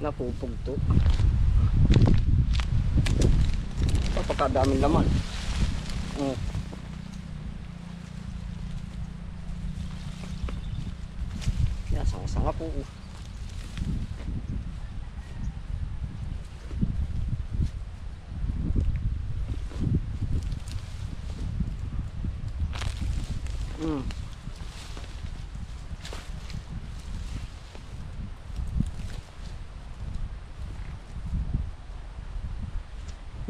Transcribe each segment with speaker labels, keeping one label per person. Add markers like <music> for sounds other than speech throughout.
Speaker 1: Napupugto. Papakadaming laman. Mm. Yan, sanga-sanga po. Mm.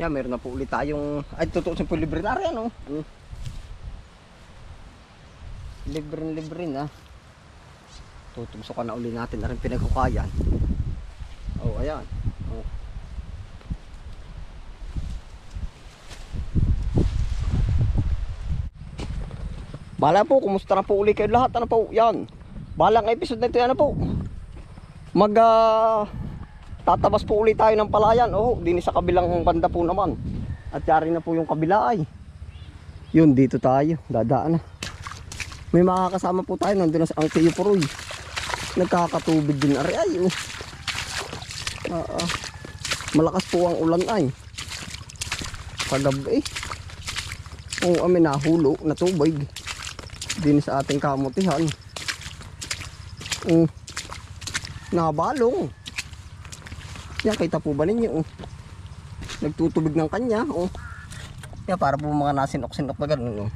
Speaker 1: Yan, meron na po ulit tayong... Ay, totoo sa libre na rin, ano? Mm. Libre libre na. Tutugso ka na uli natin na rin pinaghukayan. Oh, ayan. Oh. Bala po, kumusta na po uli kayo lahat? Ano po? Yan. Balang episode na ito, ano po? Mag, ah, tatabas po ulit tayo ng palayan. Oh, din sa kabilang banda po naman. At yari na po yung kabila ay. Yun, dito tayo. Dadaan na. May makakasama po tayo. Nandun na sa ang Tiyo Puroy. Nagkakatubig din. Ari ay, oh. Ah, ah. Malakas po ang ulan ay. Kagabi. Oo, amin nahulo na tubig. Din sa ating kamutihan. Mm. Nabalong. Yan, kita po ba ninyo? Oh. Nagtutubig ng kanya. Oh. Yan, para po mga nasinok-sinok na ganun. Oh.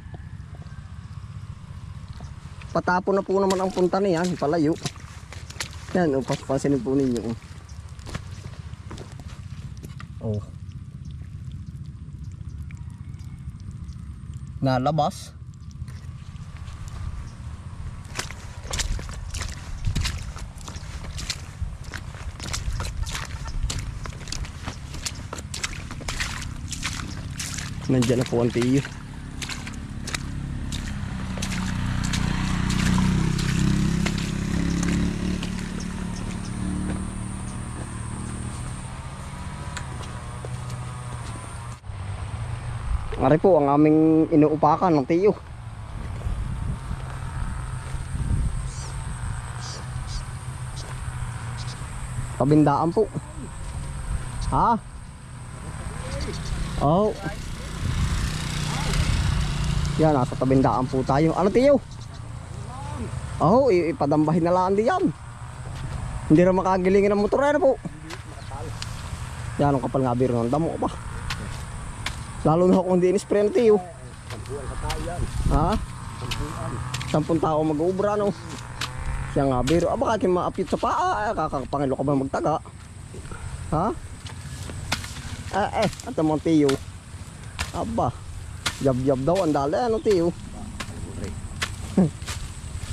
Speaker 1: Patapo na po naman ang punta na yan, palayo. Yan, oh, pansinin po ninyo. Oh. oh. Nalabas. Nandiyan na po ang tiyo. Ari po ang aming inuupakan ng tiyo. Kabindaan po. Ha? Oh. Yan, nasa tabindaan po tayo. Ano tiyo? Oh, ipadambahin na lang diyan. Hindi na makagilingin ng motorero po. Yan, ang kapal nga biro ng damo ba? Lalo na kung hindi in-spray ng tiyo. Ha? Sampung tao mag-ubra, no? Siya nga biro. Ah, baka kayo maapit sa paa. Ah, kakapangilo ka ba magtaga? Ha? Eh, eh, at ang mga tiyo. Aba. Yab-yab daw, ang dali, ano tiyo? <laughs>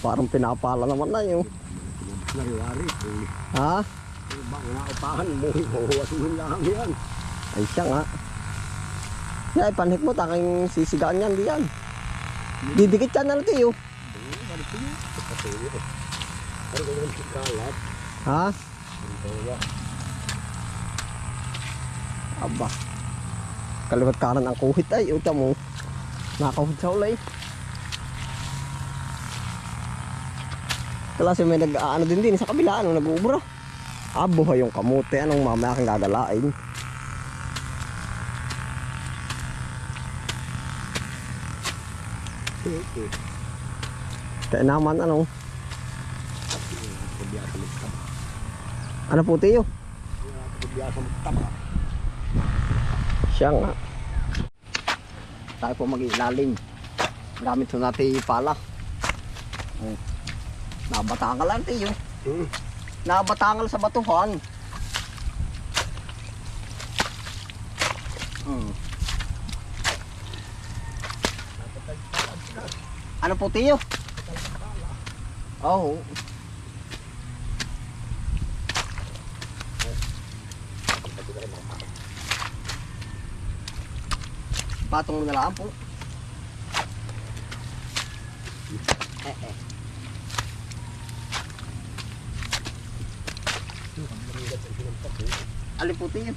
Speaker 1: Parang pinapala naman na yun.
Speaker 2: Eh,
Speaker 1: Ha?
Speaker 2: bang naupahan mo, huwasuhin lang yan.
Speaker 1: Ay siya nga. Ya, ipanhik mo, taking sisigaan yan, di yan. Didikit yan na tiyo.
Speaker 2: Yung kalat?
Speaker 1: Ha? Aba. Kaliwat kanan ang kuhit ay, utya mo. Nakahud sa ulay. Kasi may nag-ano din din sa kabila, ano, nag-uubra. Ah, buhay yung kamote. Anong mamaya kang gagalain? Kaya naman, ano? Ano po, tiyo? Siya nga. Tayo po mag-ilalim. Gamit po natin pala. Oh. Nabatangal lang tiyo.
Speaker 2: Hmm.
Speaker 1: Nabatangal sa batuhan. Hmm. Ano po tiyo? Oh. Patong na lang po. Eh, eh. Alin po tiyo?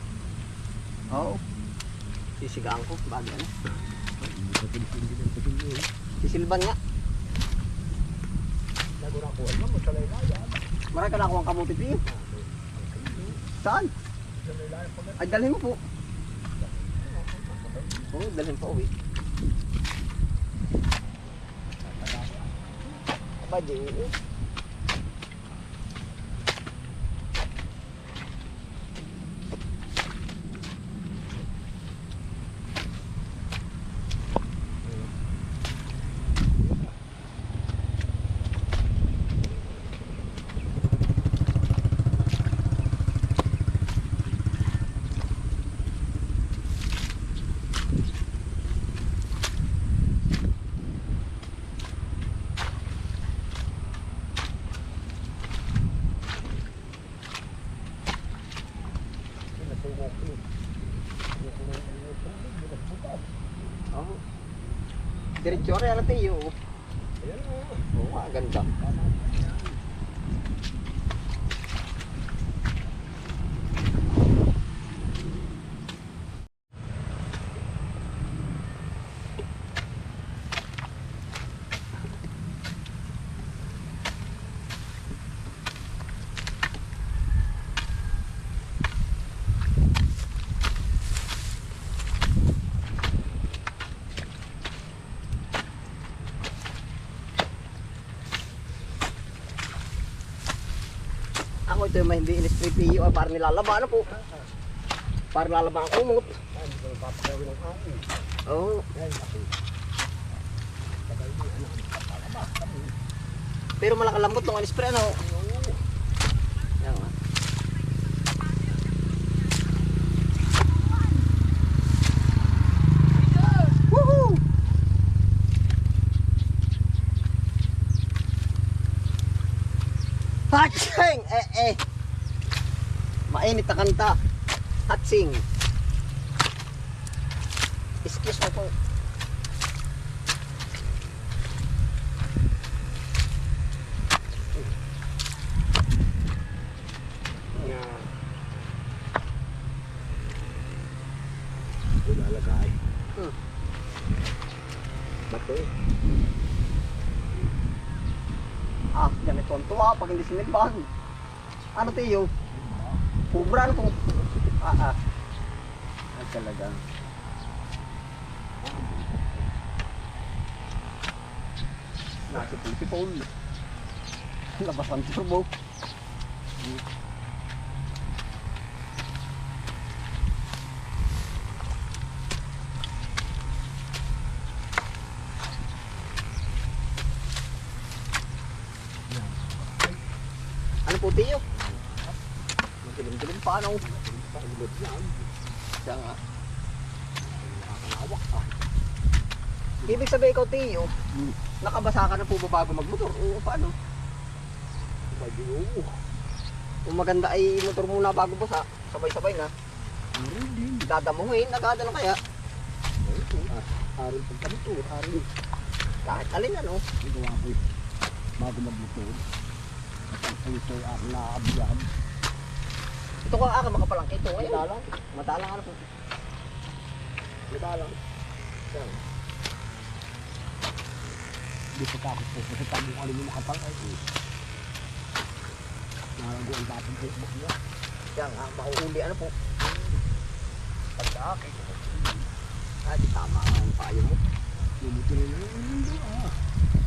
Speaker 1: Oo. Sisigaan ko. Bagay ano? Sisilban nga.
Speaker 2: Yan.
Speaker 1: Marami ka na akong kamuti tiyo. Saan? Ay, dalhin mo po. Oo, dalhin pa uwi. Aba, di. Oo. Diretso rin, ano tayo? Oo, nga, ganda. Ako ito yung may hindi in-spray PU, ay parang nilalaba, ano po? Parang nilalaba ang kumot. Oo. Pero malakalambot nung in-spray, ano? Yan nga. Woohoo! <laughs> Eh, eh. Mainit na kanta. Hatsing. Excuse mo po.
Speaker 2: Na. Ilalagay.
Speaker 1: Hmm.
Speaker 2: Bato.
Speaker 1: Ah, ganito ang tuwa pag hindi sinilbahan. Ano tiyo? Kubra ano kung... Ah, ah. Ay talaga. Nasa tipipol. Labas ang turbo. Ano po tiyo? Madilim-dilim pa ano?
Speaker 2: Pagulod yan.
Speaker 1: Siya nga.
Speaker 2: Nakakalawak pa.
Speaker 1: Ibig sabihin ikaw tiyo,
Speaker 2: Hmm.
Speaker 1: nakabasa ka na po ba bago magmotor? Oo, paano?
Speaker 2: Bayo.
Speaker 1: Kung maganda ay motor muna bago basa, sabay-sabay na.
Speaker 2: Din.
Speaker 1: Dadamuhin, nagada na kaya.
Speaker 2: Ah, Arin pag kami to. Arin.
Speaker 1: Kahit alin ano.
Speaker 2: Ito ako eh. Bago magluto. At ito ay aking naabiyad.
Speaker 1: Ito ka aka makapalang ito ngayon.
Speaker 2: Madalang.
Speaker 1: Madalang ano po.
Speaker 2: Madalang. Yan. Hindi pa takot po. Kasi tabi ko alam yung makapal ay eh. Nalago ang dating Facebook niya.
Speaker 1: Yan nga, mahuhuli ano po.
Speaker 2: Pagkakit.
Speaker 1: Ah, di tama ang payo mo.
Speaker 2: Lumuto rin yung mundo ah.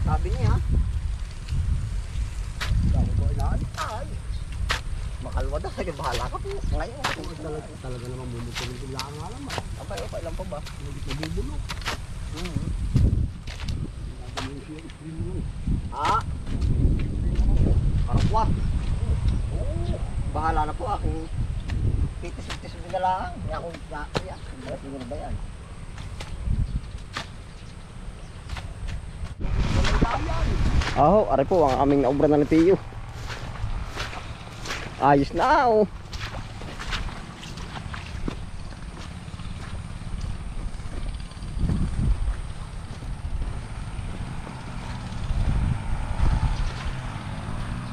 Speaker 1: Sabi niya,
Speaker 2: Dami ko ay naantay.
Speaker 1: Makalwa daw, sige bahala ka po. Ngayon,
Speaker 2: talaga, talaga naman bumuto rin sila ang alam ah.
Speaker 1: abay, okay lang pa ba?
Speaker 2: Hindi ko bubulok.
Speaker 1: Hmm. Ah, parakwat.
Speaker 2: Oo.
Speaker 1: Bahala na po aking titis-titis na lang. Yan ako, yan. Yan, siguro ba yan? Oh, ari po ang aming naubra na ni Tiyo. Ayos na oh.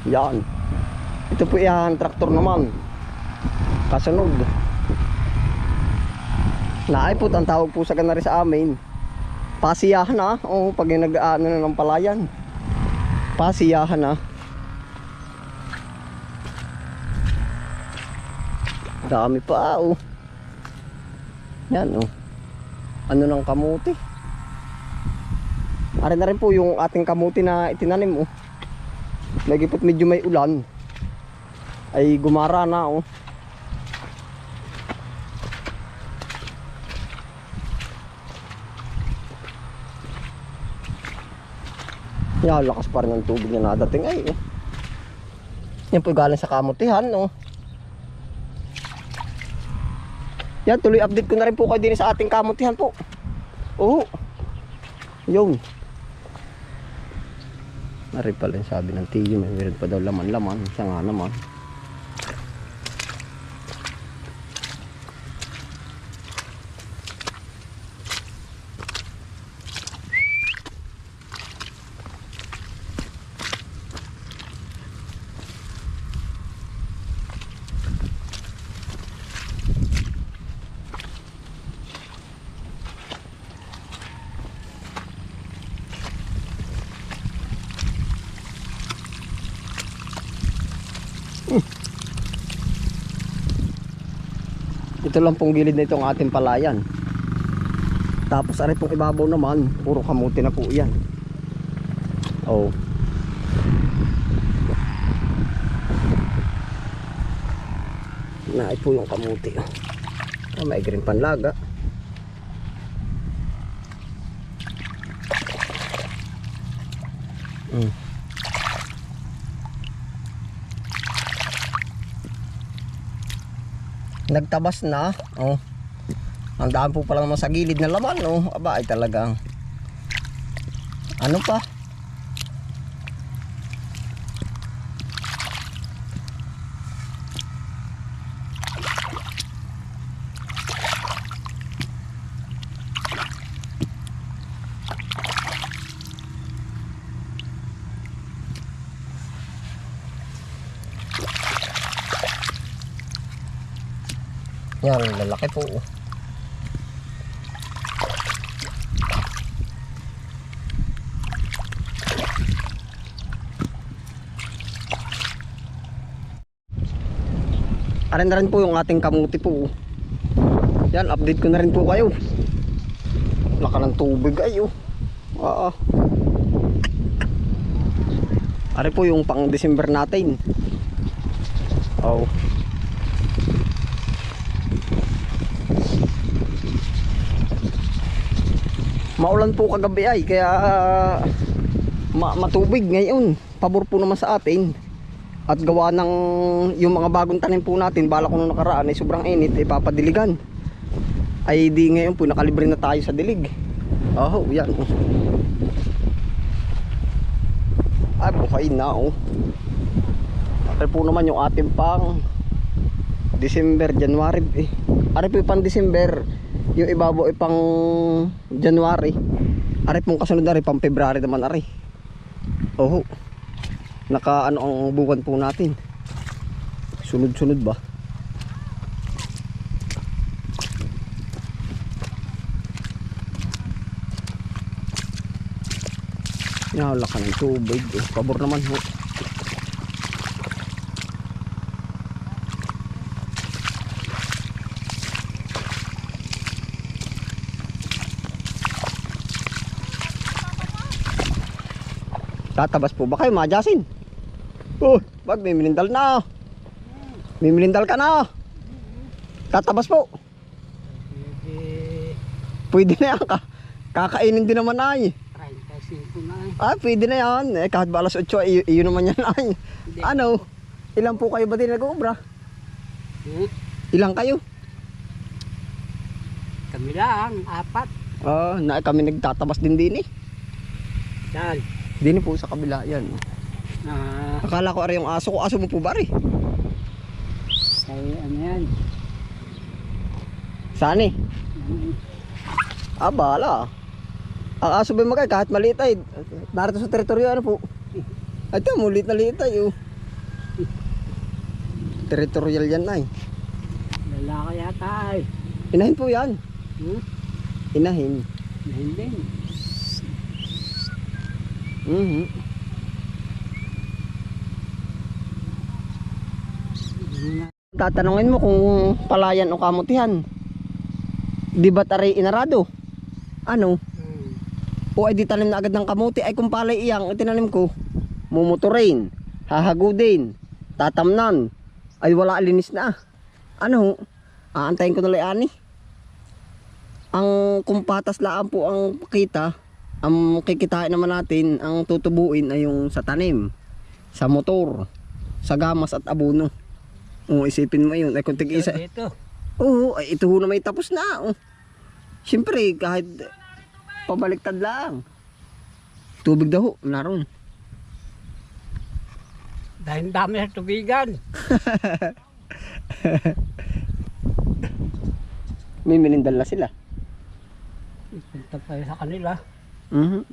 Speaker 1: Yan. Ito po yan, traktor naman. Kasunod. Naipot ang tawag po sa ganari sa amin. Pasiyahan na. Oo, pag yung nag-ano na ng palayan. Pasiyahan na. Dami pa oh. Yan oh. Ano ng kamuti? Ari na rin po yung ating kamuti na itinanim oh. Nagipot medyo may ulan. Ay gumara na oh. Yan, lakas pa rin ng tubig na nadating ay oh. Yan po galing sa kamutihan oh. Yan, tuloy update ko na rin po kayo din sa ating kamutihan po. Oo. Yun. Nari pala yung sabi ng tiyo, may meron pa daw laman-laman. Siya nga naman. Ito lang pong gilid na itong ating palayan. Tapos ari pong ibabaw naman, puro kamuti na po yan. Oh. Naay po yung kamuti. Oh, may green panlaga. Mm. Nagtabas na oh. Ang daan po pala naman sa gilid na laman oh. Aba ay talagang ano pa yan lalaki po oh. Na rin po yung ating kamuti po. oh. Yan, update ko na rin po kayo. Laka ng tubig ay oh. Oo. Ari po yung pang December natin. Oh. Maulan po kagabi ay kaya ma matubig ngayon. Pabor po naman sa atin. At gawa ng yung mga bagong tanim po natin, bala ko nung nakaraan ay sobrang init, ipapadiligan. Ay di ngayon po nakalibre na tayo sa dilig. Oh, yan. Ay, buhay na oh. Ari po naman yung ating pang December, January eh. Ari po yung pang December, yung ibabaw ay pang January. Ari pong kasunod na rin, pang February naman ari. Oh naka ano ang buwan po natin sunod-sunod ba Nala ka ng tubig eh. Pabor naman ho. Tatabas po ba kayo mga Jasin? Oh, wag may minindal na. May minindal ka na. Tatabas po. Pwede na yan. Ka kakainin din naman ay.
Speaker 2: 35 na eh.
Speaker 1: Ah, pwede na yan. Eh, kahit ba alas 8, ay, iyon naman yan ay. Ano? Ilan po kayo ba din nag-uubra?
Speaker 2: Hmm?
Speaker 1: Ilang kayo?
Speaker 2: Kami lang, apat.
Speaker 1: Ah, na kami nagtatabas din din eh.
Speaker 2: Yan.
Speaker 1: Din po sa kabila yan.
Speaker 2: Ah,
Speaker 1: Akala ko ari yung aso ko. Aso mo po ba ari?
Speaker 2: say, ano yan?
Speaker 1: Saan eh? Ah, bahala. Ang aso ba magay kahit maliit ay narito sa teritoryo ano po. Ay, ito, mulit na liit ay oh. Teritorial yan ay.
Speaker 2: Lalaki yata ay.
Speaker 1: Inahin po yan.
Speaker 2: Hmm?
Speaker 1: Inahin.
Speaker 2: Hindi.
Speaker 1: Mhm. Tatanungin mo kung palayan o kamutihan. Di ba tari inarado? Ano? O ay di tanim na agad ng kamuti ay kung palay iyang itinanim ko. Mumuturin, hahagudin, tatamnan. Ay wala alinis na. Ano? Aantayin ko na ani. Ang kumpatas laan po ang kita, ang kikitain naman natin, ang tutubuin ay yung sa tanim, sa motor, sa gamas at abono. O isipin mo yun, ay kung tig isa.
Speaker 2: Dito.
Speaker 1: Oo, ay ito ho na may tapos na. Oh. Siyempre, kahit pabaliktad lang. Tubig daw ho, naroon.
Speaker 2: Dahil dami sa tubigan. <laughs>
Speaker 1: May minindal na sila.
Speaker 2: Punta pa sa kanila.
Speaker 1: Mhm.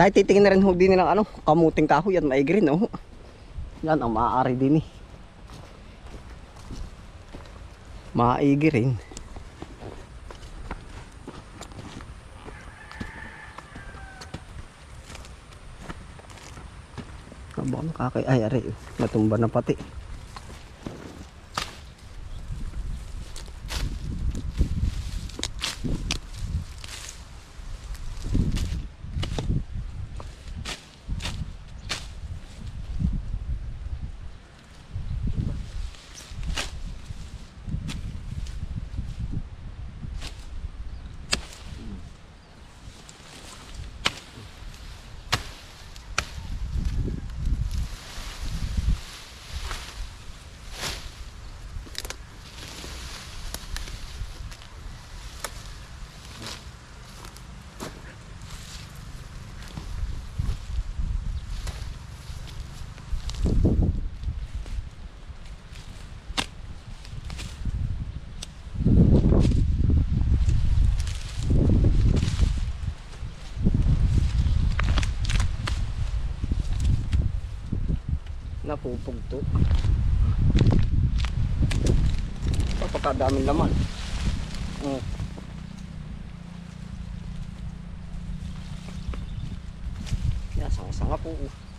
Speaker 1: Tayo titingin na rin ho din nilang ano, kamuting kahoy at maigi rin oh. Yan ang maaari din eh. Maigi rin. Aba, nakakay ay ari, natumba na pati. Napupugto. Papakadaming laman. Mm. Yan, sanga-sanga po. Mm.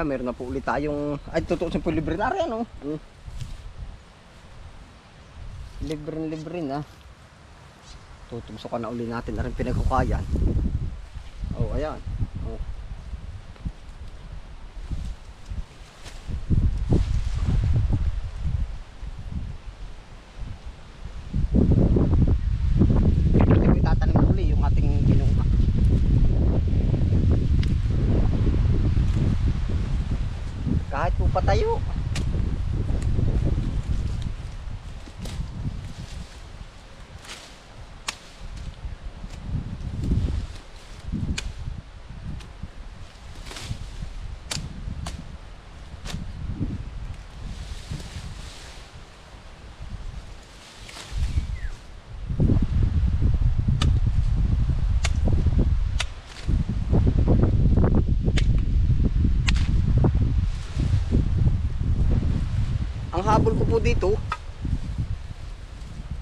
Speaker 1: Yan, meron na po ulit tayong... Ay, tutuusin po libre na rin, ano? Mm. Libre libre na. Tutugso ka na uli natin na rin pinagkukayan. Oh, ayan. Oh. Ito yung itatanim uli yung ating ginungka. Kahit dito,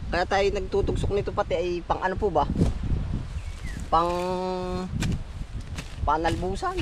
Speaker 1: kaya tayo nagtutugsok nito pati ay pang ano po ba? Pang panalbusan.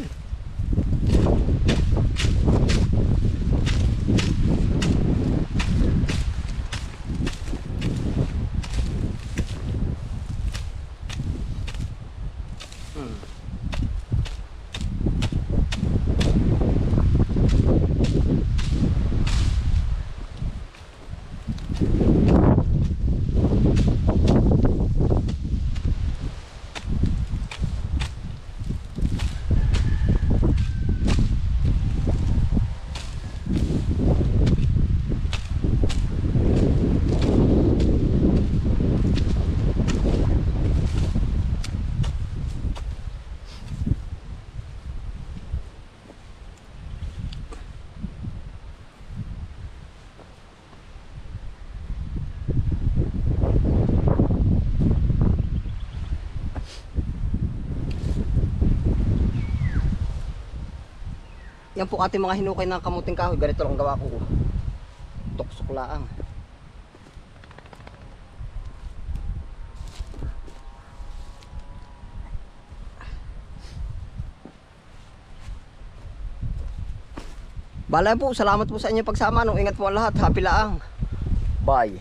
Speaker 1: Yan po ating mga hinukay ng kamuting kahoy. Ganito lang ang gawa ko. Tuksok laang. Balay po, salamat po sa inyo pagsama. Nung ingat po ang lahat. Happy laang. Bye.